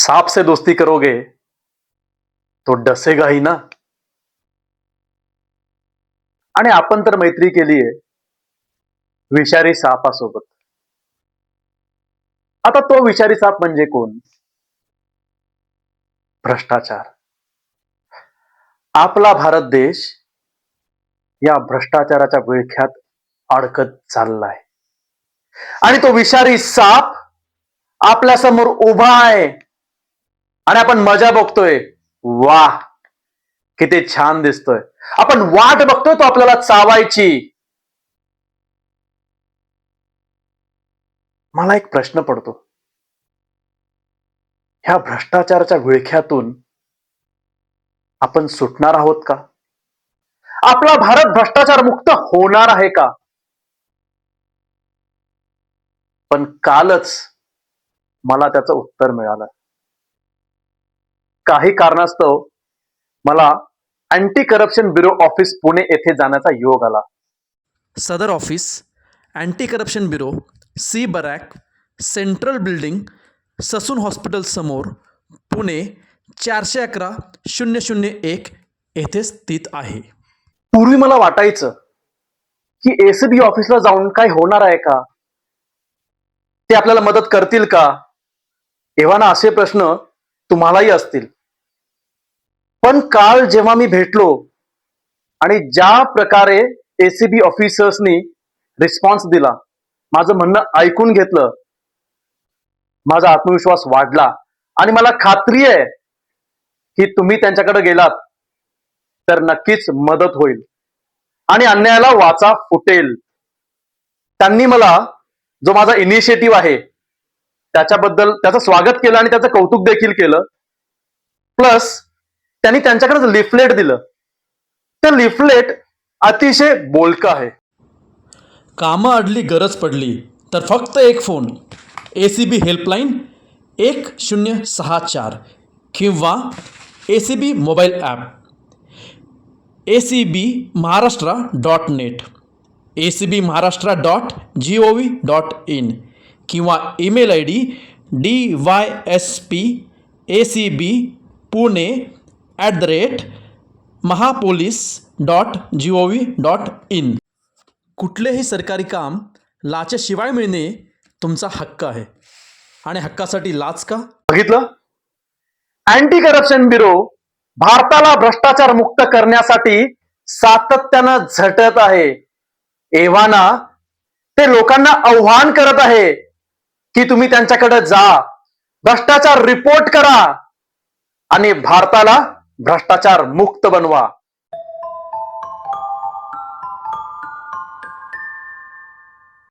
सांप से दोस्ती करोगे तो डसेगा ही ना। आणि आपण तर मैत्री केलीये विषारी सापासोबत. आता तो विषारी साप म्हणजे कोण? भ्रष्टाचार. आपला भारत देश या भ्रष्टाचाराच्या विळख्यात अडकत चाललाय. आणि तो विषारी साप आपल्यासमोर उभा आहे. आणि आपण मजा बघतोय. वा किती छान दिसतोय. आपण वाट बघतोय तो आपल्याला चावायची. मला एक प्रश्न पडतो. ह्या भ्रष्टाचाराच्या विळख्यातून आपण सुटणार आहोत का? आपला भारत भ्रष्टाचार मुक्त होणार आहे का? पण कालच मला त्याचं उत्तर मिळालं. काही कारणास्तव मला anti corruption bureau office Pune येथे जाण्याचा योग आला. सदर office anti corruption bureau C barrack central building Sassoon hospital समोर पुणे चारशे अकरा शून्य शून्य एक येथे स्थित आहे. पूर्वी मला वाटायचं की एसीबी ऑफिसला जाऊन काय होणार आहे का? ते आपल्याला मदत करतील का? एव्हा असे प्रश्न तुम्हालाही असतील. पण काल जेव्हा मी भेटलो आणि ज्या प्रकारे एसीबी ऑफिसर्सनी रिस्पॉन्स दिला माझं म्हणणं ऐकून घेतलं माझा आत्मविश्वास वाढला. आणि मला खात्री आहे की तुम्ही त्यांच्याकडे गेलात तर नक्कीच मदत होईल. आणि अन्यायाला वाचा फुटेल. त्यांनी मला जो माझा इनिशिएटिव्ह आहे त्याच्याबद्दल त्याचं स्वागत केलं आणि त्याचं कौतुक देखील केलं. प्लस त्यांनी त्यांच्याकडे लिफलेट दिलं. ते लिफलेट अतिशय बोलकं आहे. कामं अडली गरज पडली. तर फक्त एक phone. A C B helpline एक शून्य सहा चार किंवा A C B mobile app A C B Maharashtra dot net A C B Maharashtra dot G O V dot in किंवा email I D D Y S P A C B Pune at the rate Mahapolice dot G O V dot in कुठलेही सरकारी काम लाचेशिवाय मिळणे तुमचा हक्क आहे. आणि हक्कासाठी लाच का? बघितलं? अँटी करप्शन ब्युरो भारताला भ्रष्टाचार मुक्त करण्यासाठी सातत्यानं झटत आहे. एव्हाना ते लोकांना आव्हान करत आहे की तुम्ही त्यांच्याकडे जा. भ्रष्टाचार रिपोर्ट करा. आणि भारताला भ्रष्टाचार मुक्त बनवा.